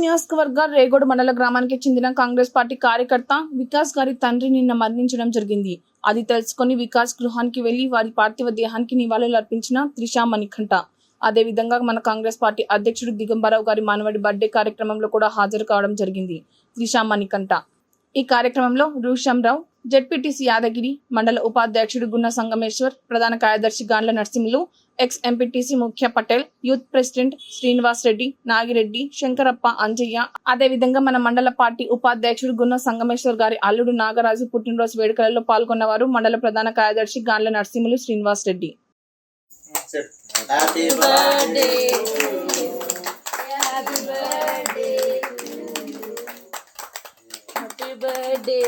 నియోజకవర్గ రేగోడు మండల గ్రామానికి చెందిన కాంగ్రెస్ పార్టీ కార్యకర్త వికాస్ గారి తండ్రి నిన్న మరణించడం జరిగింది. అది తెలుసుకొని వికాస్ గృహానికి వెళ్ళి వారి పార్థివ దేహానికి నివాళులు అర్పించిన త్రిషా మణికంఠ. అదేవిధంగా మన కాంగ్రెస్ పార్టీ అధ్యక్షుడు దిగంబరావు గారి మానవడి బర్త్డే కార్యక్రమంలో కూడా హాజరు కావడం జరిగింది త్రిషా మణికంఠ. ఈ కార్యక్రమంలో రూషంరావు జెడ్పీటీసీ యాదగిరి మండల ఉపాధ్యక్షుడు గున్న సంగమేశ్వర్ ప్రధాన కార్యదర్శి గాండ్ల నరసింహులు ఎక్స్ ఎంపీటీసీ ముఖ్య పటేల్ యూత్ ప్రెసిడెంట్ శ్రీనివాస్ రెడ్డి నాగిరెడ్డి శంకరప్ప అంజయ్య. అదేవిధంగా మన మండల పార్టీ ఉపాధ్యక్షుడు గున్న సంగమేశ్వర్ గారి అల్లుడు నాగరాజు పుట్టినరోజు వేడుకలలో పాల్గొన్నవారు మండల ప్రధాన కార్యదర్శి గాండ్ల నరసింహులు శ్రీనివాస్ రెడ్డి. బర్త్డే